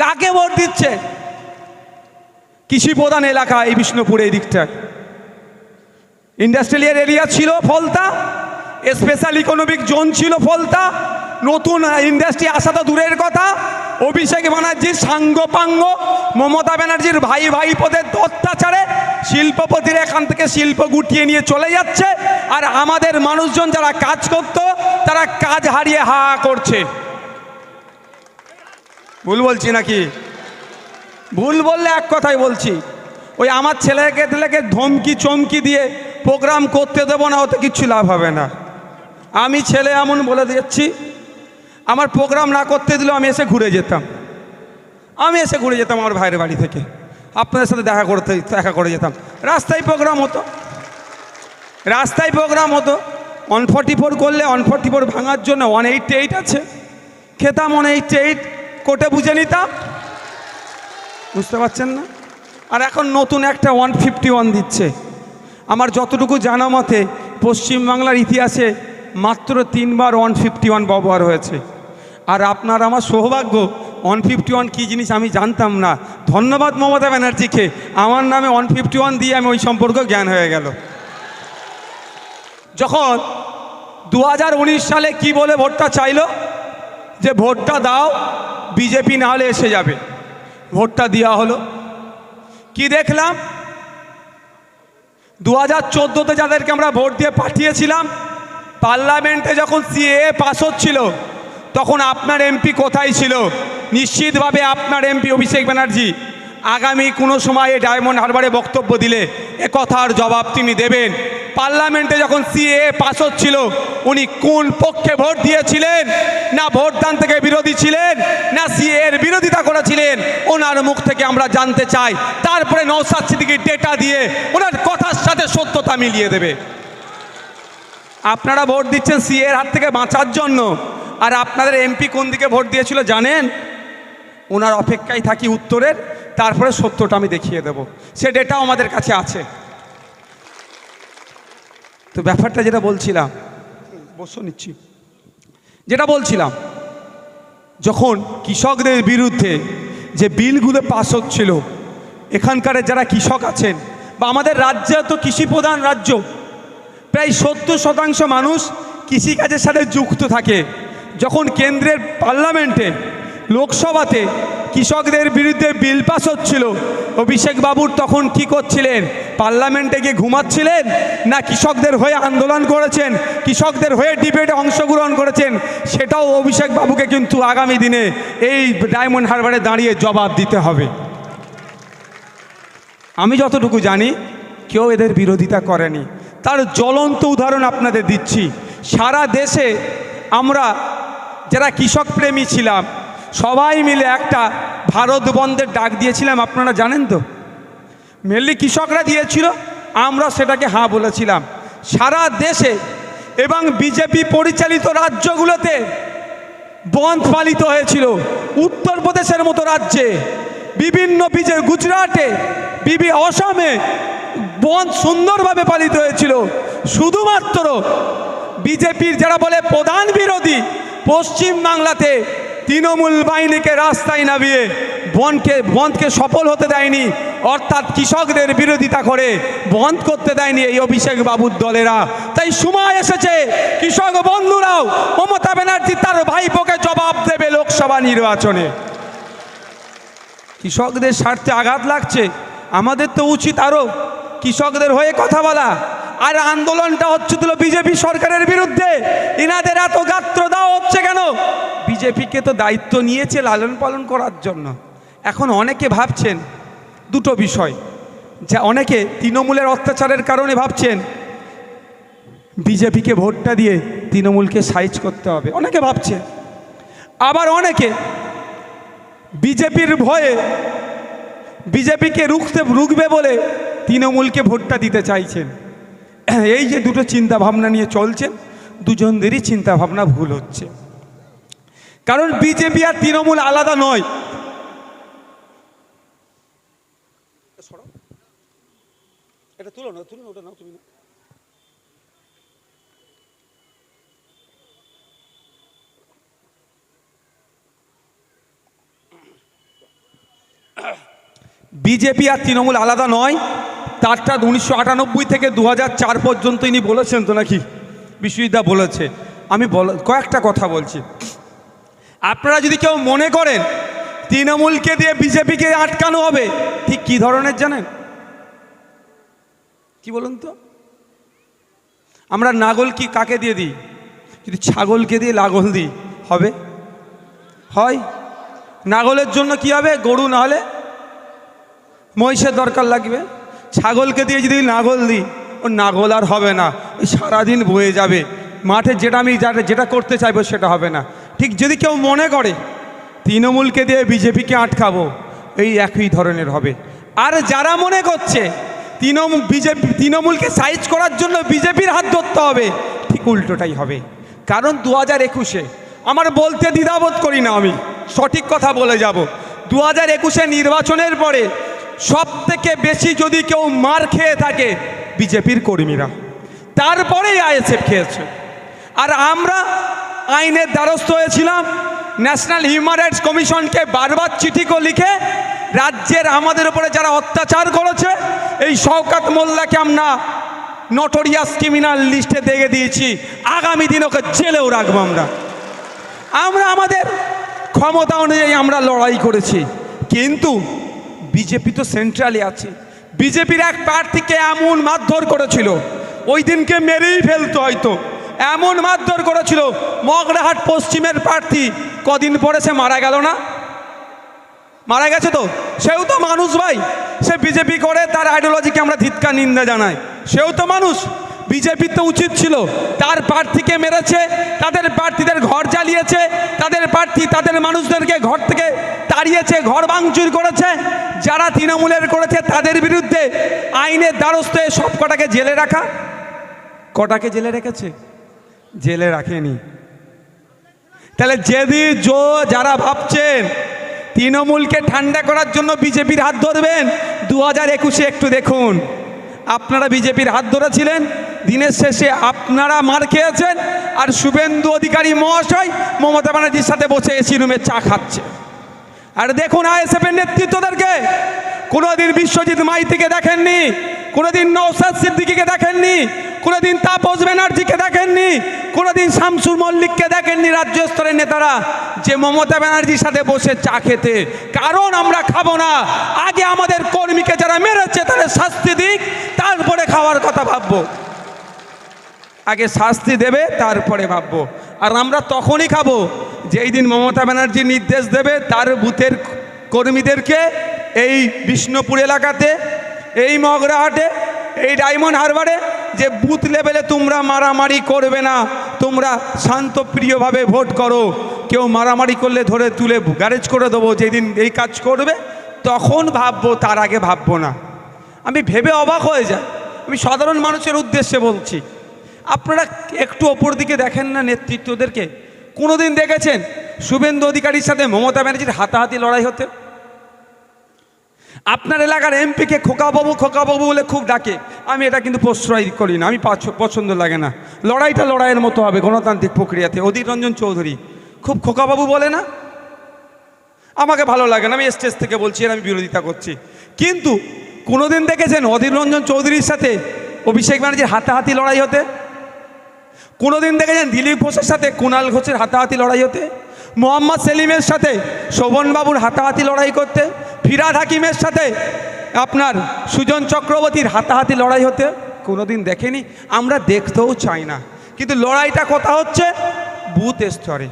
কাকে ভোট দিচ্ছে? কৃষি প্রধান এলাকা এই বিষ্ণুপুর এই দিকটায় ইন্ডাস্ট্রিয়াল এরিয়া ছিল ফলতা স্পেশাল ইকোনমিক জোন ছিল ফলতা, নতুন ইন্ডাস্ট্রি আসা তো দূরের কথা। অভিষেক ব্যানার্জির সাঙ্গপাঙ্গ, মমতা ব্যানার্জির ভাই ভাই পদের অত্যাচারে শিল্পপতিরা এখান থেকে শিল্প গুটিয়ে নিয়ে চলে যাচ্ছে। আর আমাদের মানুষজন যারা কাজ করতো, তারা কাজ হারিয়ে হা করছে। ভুল বলছি নাকি? ভুল বললে এক কথাই বলছি। ওই আমার ছেলেকে ছেলেকে ধমকি, চমকি দিয়ে প্রোগ্রাম করতে দেবো না, ওতে কিচ্ছু লাভ হবে না। আমি ছেলে এমন বলে দিচ্ছি আমার প্রোগ্রাম না করতে দিলেও আমি এসে ঘুরে যেতাম। আমি এসে ঘুরে যেতাম আমার ভাইয়ের বাড়ি থেকে। আপনাদের সাথে দেখা করতে, দেখা করে যেতাম। রাস্তায় প্রোগ্রাম হতো। রাস্তায় প্রোগ্রাম হতো। ওয়ান ফর্টি ফোর করলে ওয়ান ফর্টি ফোর ভাঙার জন্য ওয়ান এইটটি এইট আছে। খেতাম ওয়ান এইটটি এইট কোর্টে বুঝে নিতাম। বুঝতে পারছেন না? আর এখন নতুন একটা ওয়ান ফিফটি ওয়ান দিচ্ছে। আমার যতটুকু জানা মতে, পশ্চিমবাংলার ইতিহাসে মাত্র তিনবার ওয়ান ফিফটি ওয়ান ব্যবহার হয়েছে। আর আপনার আমার সৌভাগ্য ওয়ান ফিফটি ওয়ান কী জিনিস আমি জানতাম না। ধন্যবাদ মমতা ব্যানার্জিকে। আমার নামে ওয়ান ফিফটি ওয়ান দিয়ে আমি ওই সম্পর্ক জ্ঞান হয়ে গেল। যখন দু হাজার উনিশ সালে কি বলে ভোটটা চাইলো? যে ভোটটা দাও বিজেপি না হলে এসে যাবে। ভোটটা দেওয়া হলো। কি দেখলাম? দু হাজার চোদ্দোতে যাদেরকে আমরা ভোট দিয়ে পাঠিয়েছিলাম, পার্লামেন্টে যখন সিএ পাস হচ্ছিল, তখন আপনার এমপি কোথায় ছিল? নিশ্চিতভাবে আপনার এমপি অভিষেক ব্যানার্জি আগামী কোনো সময় এই ডায়মন্ড হারবারে বক্তব্য দিলে, এ কথার জবাব তিনি দেবেন। পার্লামেন্টে যখন সিএ পাস হচ্ছিল উনি কোন পক্ষে ভোট দিয়েছিলেন? না ভোটদান থেকে বিরোধী ছিলেন, না সিএ এর বিরোধিতা করেছিলেন, ওনার মুখ থেকে আমরা জানতে চাই। তারপরে নৌসাদ সিদ্দিকির ডেটা দিয়ে ওনার কথার সাথে সত্যতা মিলিয়ে দেবে। আপনারা ভোট দিচ্ছেন সিএ এর হাত থেকে বাঁচার জন্য। আর আপনাদের এমপি কোন দিকে ভোট দিয়েছিল জানেন? ওনার অপেক্ষায় থাকি উত্তরের, তারপরে সত্যটা আমি দেখিয়ে দেব। সে ডেটাও আমাদের কাছে আছে। তো ব্যাপারটা যেটা বলছিলাম বসো নিচ্ছি। যেটা বলছিলাম, যখন কৃষকদের বিরুদ্ধে যে বিলগুলো পাস হচ্ছিল, এখানকার যারা কৃষক আছেন বা আমাদের রাজ্যে তো কৃষিপ্রধান রাজ্য, প্রায় সত্তর শতাংশ মানুষ কৃষিকাজের সাথে যুক্ত থাকে। যখন কেন্দ্রের পার্লামেন্টে, লোকসভাতে কৃষকদের বিরুদ্ধে বিল পাস হচ্ছিল। অভিষেক বাবুর তখন কি করছিলেন? পার্লামেন্টে গিয়ে ঘুমাচ্ছিলেন? না কৃষকদের হয়ে আন্দোলন করেছেন? কৃষকদের হয়ে ডিবেটে অংশগ্রহণ করেছেন? সেটাও অভিষেক বাবুকে কিন্তু আগামী দিনে এই ডায়মন্ড হারবারে দাঁড়িয়ে জবাব দিতে হবে। আমি যতটুকু জানি, কেউ এদের বিরোধিতা করেনি। তার জ্বলন্ত উদাহরণ আপনাদের দিচ্ছি। সারা দেশে আমরা যারা কৃষক প্রেমী ছিলাম সবাই মিলে একটা ভারত বন্ধের ডাক দিয়েছিলাম, আপনারা জানেন তো? মেনলি কৃষকরা দিয়েছিল, আমরা সেটাকে হাঁ বলেছিলাম। সারা দেশে এবং বিজেপি পরিচালিত রাজ্যগুলোতে বন্ধ পালিত হয়েছিল। উত্তরপ্রদেশের মতো রাজ্যে, বিভিন্ন বিজে গুজরাটে, বিবি অসমে বন্ধ সুন্দরভাবে পালিত হয়েছিল। শুধুমাত্র বিজেপির যারা বলে প্রধান বিরোধী পশ্চিম বাংলাতে তৃণমূল বাহিনীকে রাস্তায় নামিয়ে বনকে বন্ধকে সফল হতে দেয়নি, অর্থাৎ কৃষকদের বিরোধিতা করে বন্ধ করতে দেয়নি এই অভিষেক বাবুর দলেরা। তাই সময় এসেছে, কৃষক বন্ধুরাও মমতা ব্যানার্জি তার ভাইপোকে জবাব দেবে লোকসভা নির্বাচনে। কৃষকদের স্বার্থে আঘাত লাগছে, আমাদের তো উচিত আরও কৃষকদের হয়ে কথা বলা। আর আন্দোলনটা হচ্ছে দিল বিজেপি সরকারের বিরুদ্ধে ইনাদের এত গাত্র দেওয়া হচ্ছে কেন? বিজেপিকে তো দায়িত্ব নিয়েছে লালন পালন করার জন্য। এখন অনেকে ভাবছেন দুটো বিষয়। যা অনেকে তৃণমূলের অত্যাচারের কারণে ভাবছেন, বিজেপিকে ভোটটা দিয়ে তৃণমূলকে সাইজ করতে হবে। অনেকে ভাবছে আবার অনেকে বিজেপির ভয়ে বিজেপিকে রুখতে, রুখবে বলে তৃণমূলকে ভোটটা দিতে চাইছেন। এই যে দুটো চিন্তা ভাবনা নিয়ে চলছেন দুজনদেরই চিন্তা ভাবনা ভুল হচ্ছে। কারণ বিজেপি আর তৃণমূল আলাদা নয়। এটা তুলো না তুলো ওটা নাও তুমি বিজেপি আর তৃণমূল আলাদা নয় তারটা উনিশশো আটানব্বই থেকে দু চার পর্যন্ত ইনি বলেছেন তো নাকি? বিশ্বজিৎদা বলেছে। আমি বল কয়েকটা কথা বলছি। আপনারা যদি কেউ মনে করেন তৃণমূলকে দিয়ে বিজেপিকে আটকানো হবে, ঠিক কী ধরনের জানেন? কি বলুন তো? আমরা নাগল কি কাকে দিয়ে দিই? যদি ছাগলকে দিয়ে লাগল দিই, হবে? হয়? নাগলের জন্য কি হবে? গরু না হলে? মহিষের দরকার লাগবে। ছাগলকে দিয়ে যদি নাগল দিই, ও নাগল আর হবে না। সারাদিন বয়ে যাবে। মাঠে যেটা আমি যেটা করতে চাইব সেটা হবে না। ঠিক যদি কেউ মনে করে, তৃণমূলকে দিয়ে বিজেপিকে আটকাবো, এই একই ধরনের হবে। আর যারা মনে করছে তৃণমূল বিজেপি, তৃণমূলকে সাইজ করার জন্য বিজেপির হাত ধরতে হবে, ঠিক উল্টোটাই হবে। কারণ দু হাজার একুশে, আমার বলতে দ্বিধাবোধ করি না আমি, সঠিক কথা বলে যাব। দু হাজার একুশে নির্বাচনের পরে সব থেকে বেশি যদি কেউ মার খেয়ে থাকে, বিজেপির কর্মীরা। তারপরেই আইএসএফ খেয়েছে। আর আমরা আইনের দ্বারস্থ হয়েছিলাম। ন্যাশনাল হিউম্যান রাইটস কমিশনকে বারবার চিঠি করে লিখে রাজ্যের আমাদের উপরে যারা অত্যাচার করেছে, এই শওকাত মোল্লাকে আমরা নটোরিয়াস ক্রিমিনাল লিস্টে দেখে দিয়েছি। আগামী দিন ওকে জেলেও রাখব আমরা। আমরা আমাদের ক্ষমতা অনুযায়ী আমরা লড়াই করেছি। কিন্তু বিজেপি তো সেন্ট্রালে আছে। বিজেপির এক প্রার্থীকে এমন মারধর করেছিল, ওই দিনকে মেরেই ফেলতো হয়তো। এমন মারধর করেছিল, মগরাহাট পশ্চিমের প্রার্থী। কদিন পরে সে মারা গেল না? মারা গেছে তো? সেও তো মানুষ ভাই। সে বিজেপি করে, তার আইডিওলজিকে আমরা ধিৎকার নিন্দা জানাই। সেও তো মানুষ। বিজেপির তো উচিত ছিল। তার প্রার্থীকে মেরেছে, তাদের প্রার্থীদের ঘর জ্বালিয়েছে, তাদের প্রার্থী তাদের মানুষদেরকে ঘর থেকে তাড়িয়েছে, ঘর ভাঙচুর করেছে। যারা তৃণমূলের করেছে, তাদের বিরুদ্ধে আইনের দ্বারস্থ সব কটাকে জেলে রাখা? কটাকে জেলে রেখেছে? জেলে রাখেনি। তাহলে যেদি জো যারা ভাবছেন, তৃণমূলকে ঠান্ডা করার জন্য বিজেপির হাত ধরবেন দু হাজার একুশে একটু দেখুন। আপনারা বিজেপির হাত ধরেছিলেন, দিনের শেষে আপনারা মার খেয়েছেন, আর শুভেন্দু অধিকারী মহাশয় মমতা ব্যানার্জির সাথে বসে এসি রুমে চা খাচ্ছে। আর দেখুন আইএসএফের নেতৃত্বদেরকে, কোনোদিন বিশ্বজিৎ মাইতিকে দেখেননি, কোনোদিন নৌসাদ সিদ্দিকিকে দেখেননি কোনোদিন তাপস ব্যানার্জিকে দেখেননি। কোনোদিন শামসুর মল্লিককে দেখেননি রাজ্য স্তরের নেতারা যে মমতা ব্যানার্জির সাথে বসে চা খেতে। কারণ আমরা খাব না। আগে আমাদের কর্মীকে যারা মেরেছে তাদের শাস্তি দিক, তারপরে খাওয়ার কথা ভাববো। আগে শাস্তি দেবে, তারপরে ভাববো। আর আমরা তখনই খাব যেই দিন মমতা ব্যানার্জি নির্দেশ দেবে তার বুথের কর্মীদেরকে এই বিষ্ণুপুর এলাকাতে, এই মগরাহাটে এই ডায়মন্ড হারবারে যে বুথ লেভেলে তোমরা মারামারি করবে না, তোমরা শান্তপ্রিয়ভাবে ভোট করো। কেউ মারামারি করলে ধরে তুলে গ্যারেজ করে দেবো, যেদিন এই কাজ করবে, তখন ভাববো, তার আগে ভাববো না। আমি ভেবে অবাক হয়ে যাই। আমি সাধারণ মানুষের উদ্দেশ্যে বলছি, আপনারা একটু ওপর দিকে দেখেন না নেতৃত্বদেরকে? কোনোদিন দেখেছেন? শুভেন্দু অধিকারীর সাথে মমতা ব্যানার্জির হাতাহাতি লড়াই হতে? আপনার এলাকার এমপিকে খোকাবাবু খোকাবাবু বলে খুব ডাকে। আমি এটা কিন্তু প্রশ্রয় করি না, আমি পছন্দ লাগে না। লড়াইটা লড়াইয়ের মতো হবে গণতান্ত্রিক প্রক্রিয়াতে। অধীর রঞ্জন চৌধুরী, খুব খোকাবাবু বলে না? আমাকে ভালো লাগে না, আমি স্টেজ থেকে বলছি আমি বিরোধিতা করছি। কিন্তু কোনোদিন দেখেছেন অধীর রঞ্জন চৌধুরীর সাথে অভিষেক ব্যানার্জির হাতাহাতি লড়াই হতে? কোনোদিন দেখেছেন দিলীপ ঘোষের সাথে কুণাল ঘোষের হাতাহাতি লড়াই হতে? মোহাম্মদ সেলিমের সাথে, শোভনবাবুর হাতাহাতি লড়াই করতে, ফিরাদ হাকিমের সাথে আপনার সুজন চক্রবর্তীর হাতাহাতি লড়াই হতে কোনোদিন দেখেনি, আমরা দেখতেও চাই না। কিন্তু লড়াইটা কথা হচ্ছে বুথ স্তরে।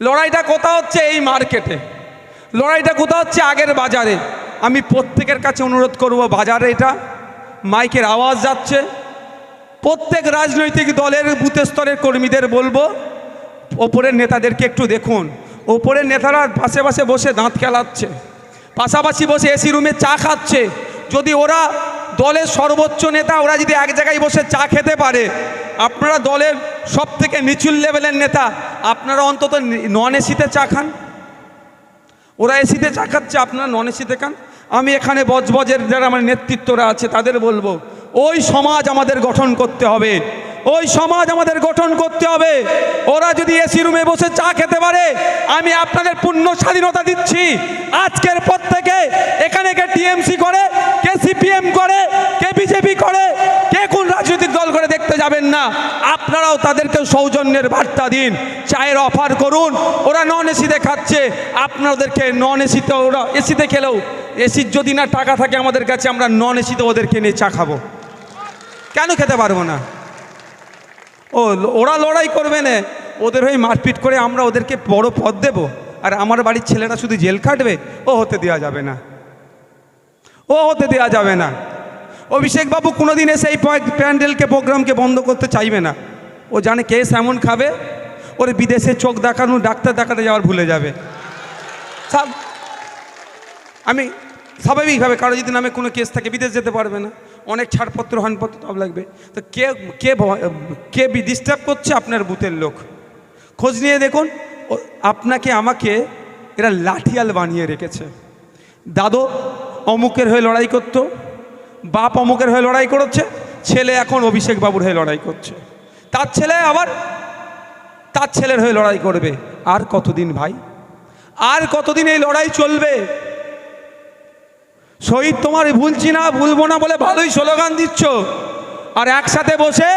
লড়াইটা কথা হচ্ছে এই মার্কেটে। লড়াইটা কোথা হচ্ছে আগের বাজারে। আমি প্রত্যেকের কাছে অনুরোধ করব, বাজারে এটা মাইকের আওয়াজ যাচ্ছে। প্রত্যেক রাজনৈতিক দলের বুথ স্তরের কর্মীদের বলব ওপরের নেতাদেরকে একটু দেখুন। ওপরের নেতারা পাশে পাশে বসে দাঁত খেলাচ্ছে। পাশাপাশি বসে এসি রুমে চা খাচ্ছে। যদি ওরা দলের সর্বোচ্চ নেতা, ওরা যদি এক জায়গায় বসে চা খেতে পারে, আপনারা দলের সব থেকে নিচুল লেভেলের নেতা, আপনারা অন্তত নন এসিতে চা খান। ওরা এসিতে চা খাচ্ছে, আপনারা নন এসিতে খান। আমি এখানে বজবজের যারা আমার নেতৃত্বরা আছে, তাদের বলব, ওই সমাজ আমাদের গঠন করতে হবে। ওই সমাজ আমাদের গঠন করতে হবে। ওরা যদি এসি রুমে বসে চা খেতে পারে, আমি আপনাদের পূর্ণ স্বাধীনতা দিচ্ছি। আজকের পর থেকে এখানে কে টিএমসি করে, কে সিপিএম করে, কে বিজেপি করে, কে কোন রাজনৈতিক দল করে দেখতে যাবেন না। আপনারাও তাদেরকে সৌজন্যের বার্তা দিন। চায়ের অফার করুন, ওরা নন এসিতে খাচ্ছে। আপনাদেরকে নন এসিতে ওরা এসিতে খেলেও এসির যদি না টাকা থাকে আমাদের কাছে, আমরা নন এসিতে ওদেরকে নিয়ে চা খাব। কেন খেতে পারব না? ও, ওরা লড়াই করবে না। ওদের হয়ে মারপিট করে আমরা ওদেরকে বড় পদ দেব। আর আমার বাড়ির ছেলেরা শুধু জেল কাটবে ও হতে দেওয়া যাবে না। ও হতে দেওয়া যাবে না। অভিষেকবাবু কোনোদিন এসে এই প্যান্ডেলকে, প্রোগ্রামকে বন্ধ করতে চাইবে না। ও জানে কেস এমন খাবে, ওর বিদেশে চোখ দেখানো, ডাক্তার দেখাতে যাওয়ার ভুলে যাবে। আমি স্বাভাবিকভাবে কারও যদি নামে কোনো কেস থাকে, বিদেশ যেতে পারবে না। অনেক ছাড়পত্র, হানপত্র সব লাগবে। তো কে কে কে ডিস্টার্ব করছে? আপনার বুথের লোক। খোঁজ নিয়ে দেখুন আপনাকে, আমাকে এরা লাঠিয়াল বানিয়ে রেখেছে। দাদু অমুকের হয়ে লড়াই করতো, বাপ অমুকের হয়ে লড়াই করছে, ছেলে এখন অভিষেক বাবুর হয়ে লড়াই করছে। তার ছেলে আবার তার ছেলের হয়ে লড়াই করবে। আর কতদিন ভাই? আর কতদিন এই লড়াই চলবে? শহীদ তোমার ভুলছি না ভুলবো না বলে ভালোই স্লোগান দিচ্ছ। আর একসাথে বসে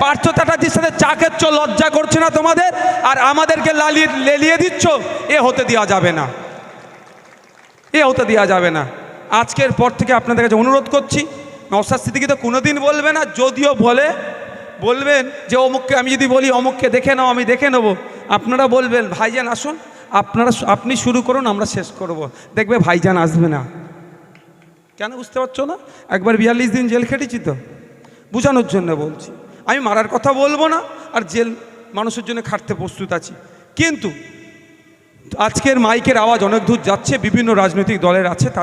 পার্থ চ্যাটার্জির সাথে চা খেচ্ছ, লজ্জা করছে না তোমাদের? আর আমাদেরকে লালিয়ে, লেলিয়ে দিচ্ছ? এ হতে দেওয়া যাবে না। এ হতে দেওয়া যাবে না। আজকের পর থেকে আপনাদের কাছে অনুরোধ করছি নওসাদ সিদ্দিকি তো কোনোদিন বলবে না, যদিও বলে, বলবেন যে অমুককে, আমি যদি বলি, অমুককে দেখে নাও, আমি দেখে নেব। আপনারা বলবেন, ভাইজান, আসুন। আপনারা, আপনি শুরু করুন, আমরা শেষ করব। দেখবে ভাইজান আসবে না। কেন বুঝতে পারছ না? একবার বিয়াল্লিশ দিন জেল খেটেছি তো। বোঝানোর জন্য বলছি। আমি মারার কথা বলব না, আর জেল মানুষের জন্য খাটতে প্রস্তুত আছি। কিন্তু আজকের মাইকের আওয়াজ অনেক দূর যাচ্ছে, বিভিন্ন রাজনৈতিক দলের আছে